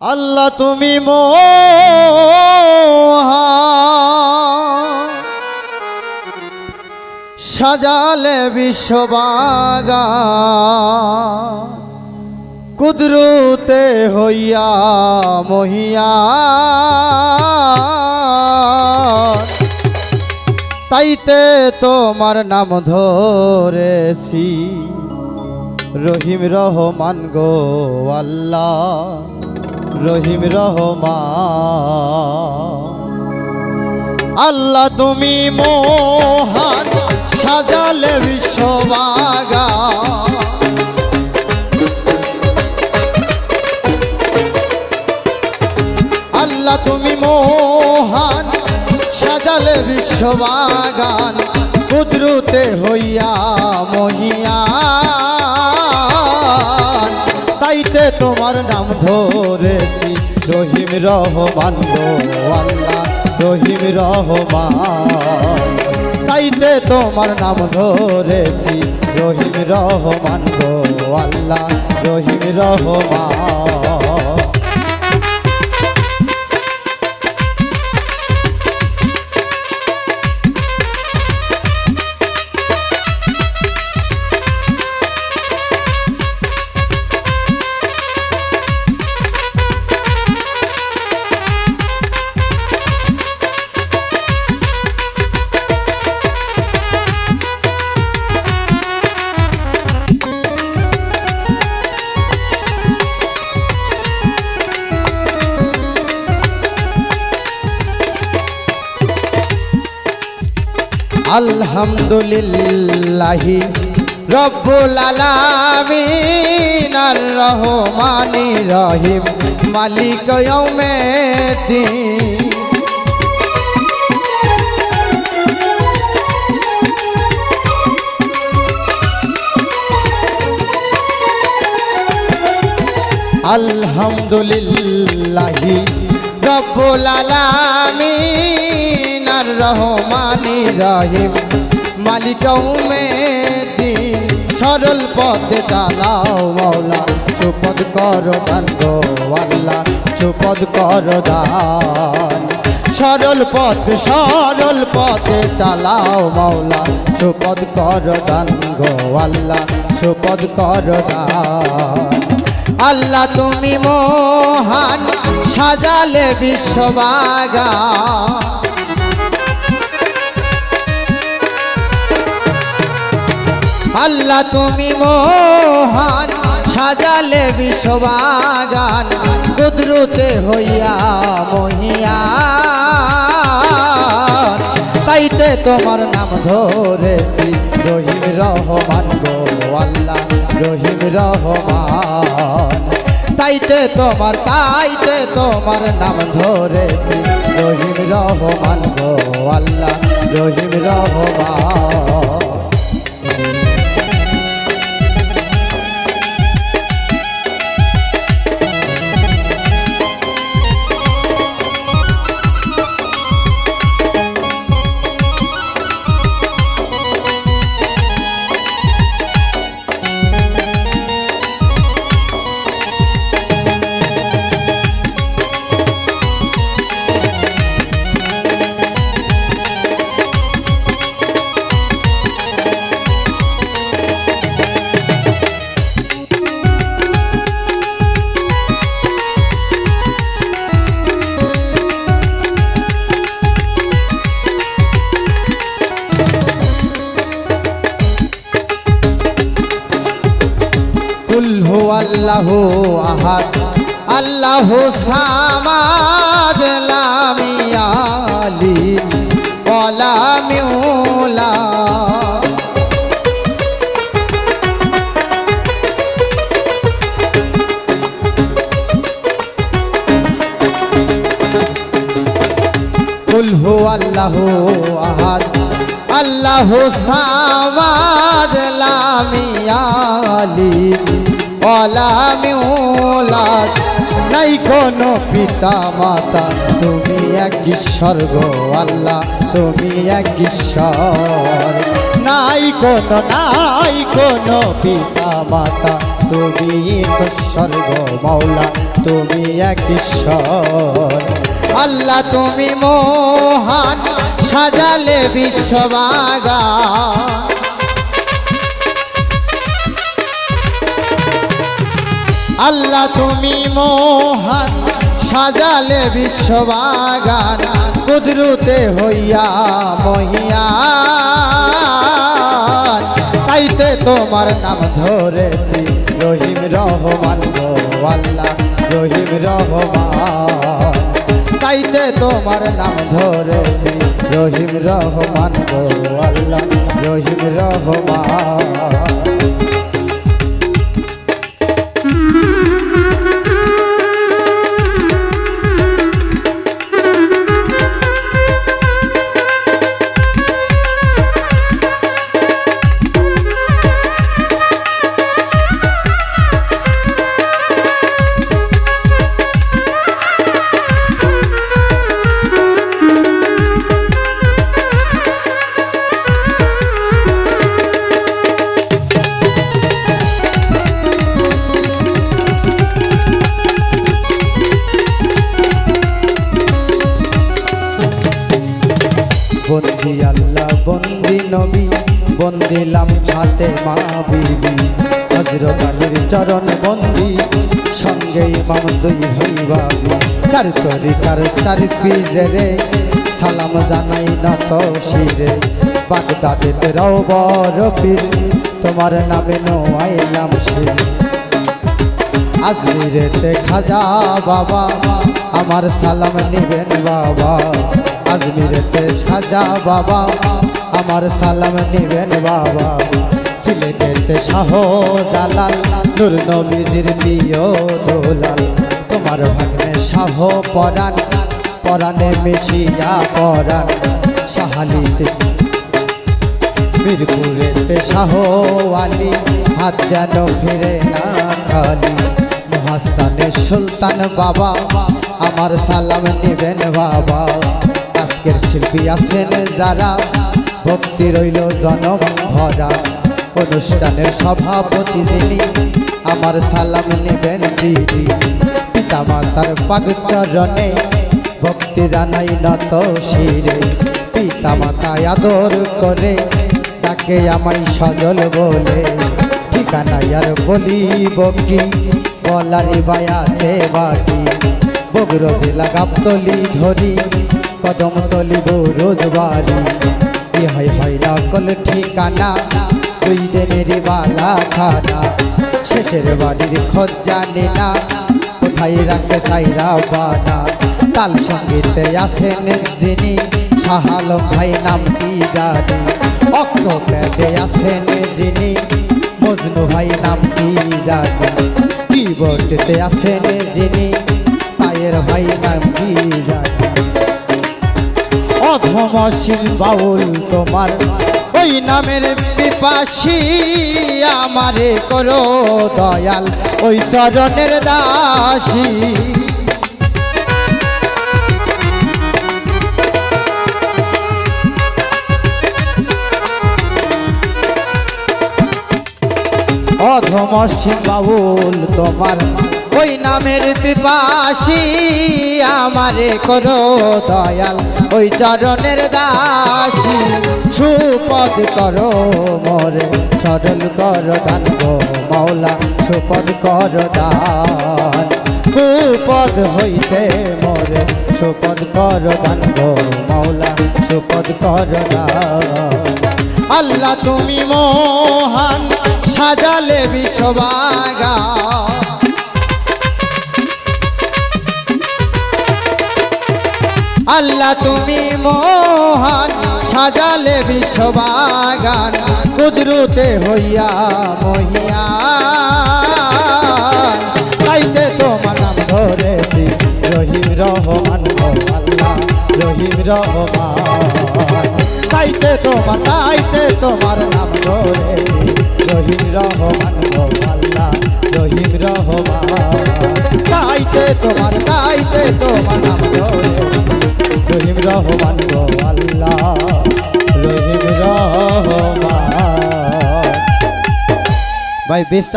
আল্লাহ তুমি মোহা সাজালে বিশ্ববাগা কুদরুতে হইয়া মহিয়া। তাইতে তোমার নাম ধরেছি। রহিম রহমান গো আল্লাহ। রহিম রহমা আল্লাহ তুমি মোহান তাইতে তোমার নাম ধরেছি। রহিম রহমান আল্লাহ, রহিম রহমান। তাইতে তোমার নাম ধরেছি। রহিম রহমান আল্লাহ, রহিম রহমান। আলহামদুলিল্লাহি রব্বুল আলামিন আর রহমানি রহিম মালিক ইয়াউমিদ্দিন। আলহামদুলিল্লাহি রব্বুল আলামিন। রহমানি রহিম। মালিক দিন, সরল পথে চালাও মৌলা সুপদ কর দান সুপদ কর দান। সরল পথ, সরল পথে চালাও মৌলা সুপদ কর দান গো সুপদ কর দান। আল্লাহ তুমি মহান, সাজালে বিশ্ববাগা আল্লাহ তুমি মহান, সাজালে বিশ্ববাগান, কুদরুতে হইয়া মহিয়া। তাইতে তোমার নাম ধরেছি, রহিম রহমান গো আল্লাহ, রহিম রহমান। তাইতে তোমার তাইতে তোমার নাম ধরেছি, রহিম রহমান গো আল্লাহ, রহিম রহমান। আল্লাহু আহাদ আল্লাহু সামাদ লামিয়ালি ওয়ালা মিউলা কুল হু আল্লাহু আহাদ আল্লাহু সামাদ লামিয়ালি অলামিউলাদ নাই কোনো পিতা মাতা তুমি এক ঈশ্বর গো আল্লাহ, তুমি এক ঈশ্বর। নাই কোনো নাই কোনো পিতা মাতা তুমি তো স্বর্গ মাওলা, তুমি এক ঈশ্বর। আল্লাহ তুমি মহান, সাজালে বিশ্ববাগা। আল্লাহ তুমি মহান, সাজালে বিশ্ববাগান, কুদরুতে হইয়া মহিয়া। তাইতে তোমার নাম ধরেছি রহিম রহমান গো আল্লাহ, রহিম রহমান। তাইতে তোমার নাম ধরেছি রহিম রহমান গো আল্লাহ, রহিম রহমান। নবী, বন্দিলাম হাতে মা বিবি। হজরত আলীর চরণ বন্দি সঙ্গে ইমাম দুই হইবাবি চার তরিকার চার পিজরে সালাম জানাই নত শিরে। বাগদাদেতে রবর পীর, তোমার নামে নোয়াইলাম শির। আজমিরেতে খাজা বাবা, আমার সালাম নিবেন বাবা। আজমিরেতে খাজা বাবা আমার সালাম নিবেন বাবা। সিলেটেতে শাহ জালাল নূর নবীজির প্রিয় দোলাল। তোমার ভাগ্নে শাহ পরাণ, পরাণে মিশিয়া পরাণ। সাহালিতে মিরপুরেতে শাহ আলী, হাত যেন ফিরে না খালি। মহাস্তানে সুলতান বাবা, আমার সালাম নিবেন বাবা। আজকের শিল্পী আছেন যারা ভক্তি রইল জনম ভরা। অনুষ্ঠানের সভাপতি যিনি, আমার সালাম নিবেন দিদি। পিতা মাতার পাগচরণে ভক্তি জানাই নত শিরে পিতা মাতায় আদর করে তাকে আমায় সজল বলে। ঠিকানা আর বলিব কি? বলারি বায়াতে বাকি। বগুড় জেলা গাবতলি ধরি কদম তলিব রোজবারি ইহাই হয় নকল ঠিকানা। দুই দিনের বালা খানা, শেষের বাড়ির খোঁজ জানি না। কোথায় রাখতে সাইরা বানা। তাল সঙ্গীতে আসেন যিনি শাহালম ভাই নাম কি জানি। অক্টোপ্যাডে আসেন যিনি, মজনু ভাই নাম কি জানি। কিবোর্ডতে আসেন যিনি, পায়ের ভাই নাম কি জানি। অধমশীল বাউল তোমার। ওই নামের পিপাসী আমারে করো দয়াল, ওই চরণের দাসী। অধমসী বাউল তোমার ওই নামের পিপাসী আমারে করো দয়াল, ওই চরণের দাসী, সুপদ করো মোরে, সরল কর দান গো মাওলা, সুপদ কর দান। সুপদ হইতে মোরে, সুপদ কর দান গো মাওলা, সুপদ কর দান। আল্লাহ তুমি মহান, সাজালে বিশ্ববাগা আল্লাহ তুমি মহান, সাজালে বিশ্ববাগান, কুদরুতে হইয়া মহিয়া। তাইতে তোমার নাম ধরেছি, রহিম রহমান আল্লাহ, রহিম রহমান। তাইতে তোমার তাইতে তোমার নাম ধরেছি, রহিম রহমান আল্লাহ, রহিম রহমান। তাইতে তোমার তাইতে রহিম রহমান ভাই বেস্ট